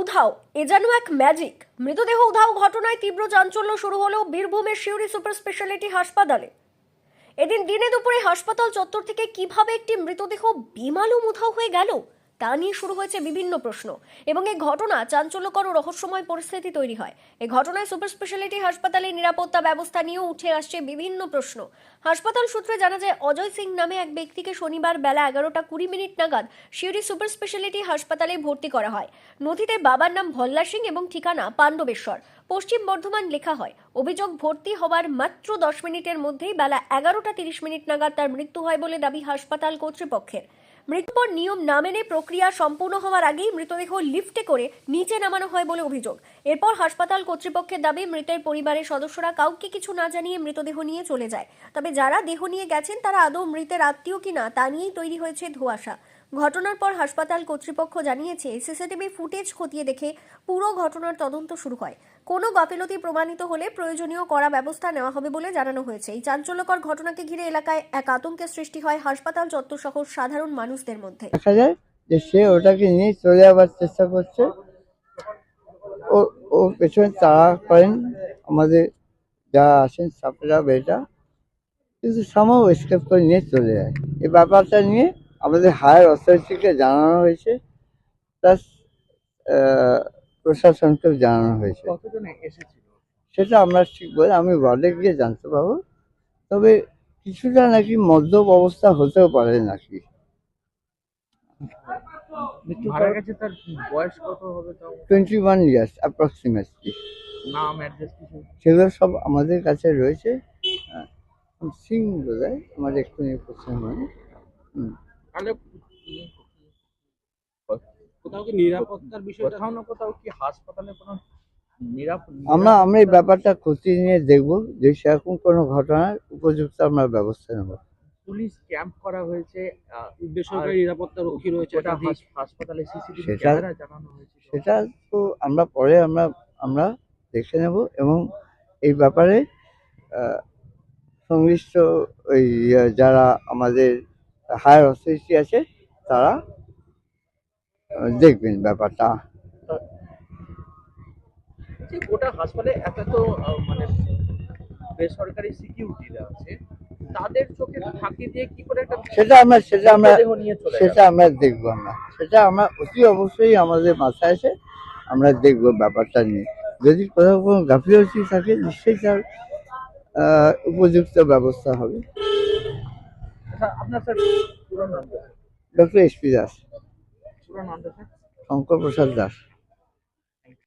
উধাও। এ যেন এক ম্যাজিক মৃতদেহ উধাও ঘটনায় তীব্র চাঞ্চল্য শুরু হলো বীরভূমের শিউরি সুপার স্পেশালিটি হাসপাতালে। এদিন দিনে দুপুরে হাসপাতাল চত্বর থেকে কীভাবে একটি মৃতদেহ বিমালুম উধাও হয়ে গেল? তা নিয়ে শুরু হয়েছে বিভিন্ন প্রশ্ন। এবং এই ঘটনা চাঞ্চল্যকর ও রহস্যময় পরিস্থিতি তৈরি হয়। এই ঘটনায় সুপার স্পেশালিটি হাসপাতালে নিরাপত্তা ব্যবস্থা নিয়েও উঠে আসছে বিভিন্ন প্রশ্ন। হাসপাতাল সূত্রে জানা যায়, অজয় সিং নামে এক ব্যক্তিকে শনিবার বেলা এগারোটা কুড়ি মিনিট নাগাদ শিউরি সুপার স্পেশালিটি হাসপাতালে ভর্তি করা হয়। নথিতে বাবার নাম ভল্লা সিং এবং ঠিকানা পাণ্ডবেশ্বর। পশ্চিম বর্ধমান লেখা হয়, অভিযোগ ভর্তি হওয়ার মাত্র দশ মিনিটের মধ্যেই বেলা এগারোটা তিরিশ মিনিট নাগাদ তার মৃত্যু হয় বলে দাবি হাসপাতাল কর্তৃপক্ষের। মৃত্যুর নিয়ম না মেনে প্রক্রিয়া সম্পূর্ণ হওয়ার আগেই মৃতদেহ লিফটে করে নিচে নামানো হয় বলে অভিযোগ। এরপর হাসপাতাল কর্তৃপক্ষের দাবি, মৃতের পরিবারের সদস্যরা কাউকে কিছু না জানিয়ে মৃতদেহ নিয়ে চলে যায়। তবে যারা দেহ নিয়ে গেছেন, তারা আদৌ মৃতের আত্মীয় কিনা তা নিয়েই তৈরি হয়েছে ধোঁয়াশা। ঘটনার পর হাসপাতাল কর্তৃপক্ষ জানিয়েছে, সিসিটিভি ফুটেজ খতিয়ে দেখে পুরো ঘটনার তদন্ত শুরু হয়। কোনো গাফিলতি প্রমাণিত হলে প্রয়োজনীয় কড়া ব্যবস্থা নেওয়া হবে বলে জানানো হয়েছে। এই চাঞ্চল্যকর ঘটনাকে ঘিরে এলাকায় এক আতঙ্কের সৃষ্টি হয় হাসপাতাল চত্বর সহ সাধারণ মানুষদের মধ্যে। দেখা যায় যে সে ওটাকে নিয়ে চলে যাওয়ার চেষ্টা করছে। ও ও পেছনে তাড়া করেন আমাদের যারা আছেন সাপেরা বেটা। কিন্তু এসকেপ করে নিয়ে চলে যায়। এই ব্যাপারটা নিয়ে আমাদের হায়ার অথরিটিকে জানানো হয়েছে প্লাস প্রশাসনকেও জানানো হয়েছে। কতজন সেটা আমরা ঠিক বলে আমি ওয়ার্ডে গিয়ে জানতে পারব। তবে কিছুটা নাকি মদ্যপ অবস্থা হতেও পারে নাকি। টোয়েন্টি ওয়ান ইয়ার্স অ্যাপ্রক্সিমেটলি নাম অ্যাড্রেস কিছু? সেগুলো সব আমাদের কাছে রয়েছে। হ্যাঁ, সিং বোধ হয় আমার একটু নিয়ে প্রশ্ন হয়। তাহলে কোথাও কি নিরাপত্তার বিষয়টা কোথাও না কোথাও কি হাসপাতালে কোনো নিরাপদ আমরা আমরা এই ব্যাপারটা খতিয়ে নিয়ে দেখব যে সেরকম কোনো ঘটনার উপযুক্ত আমরা ব্যবস্থা নেব পুলিশ ক্যাম্প করা হয়েছে আহ, বেসরকারি নিরাপত্তা রক্ষী রয়েছে গোটা একাধিক। হাস- হাসপাতালে সিসিটিভি সেটা- ক্যামেরা জানানো হয়েছে সেটা তো আমরা পরে আমরা আমরা দেখে নেব এবং এই ব্যাপারে সংশ্লিষ্ট ওই যারা আমাদের হায়ার অথরিটি আছে তারা দেখবেন ব্যাপারটা। গোটা হাসপাতালে এত তো মানে বেসরকারি সিকিউরিটিরা আছে তাদের চোখে ফাঁকি দিয়ে কি করে একটা সেটা আমরা সেটা আমরা? সেটা আমরা দেখব আমরা। সেটা আমরা অতি অবশ্যই আমাদের মাথায় আছে আমরা দেখব ব্যাপারটা নিয়ে। যদি কোথাও কোনো গাফিলতি থাকে নিশ্চয়ই তার উপযুক্ত ব্যবস্থা হবে। আচ্ছা, আপনার স্যার পুরো নামটা ডক্টর এস পি দাস। পুরো শঙ্কর প্রসাদ দাস।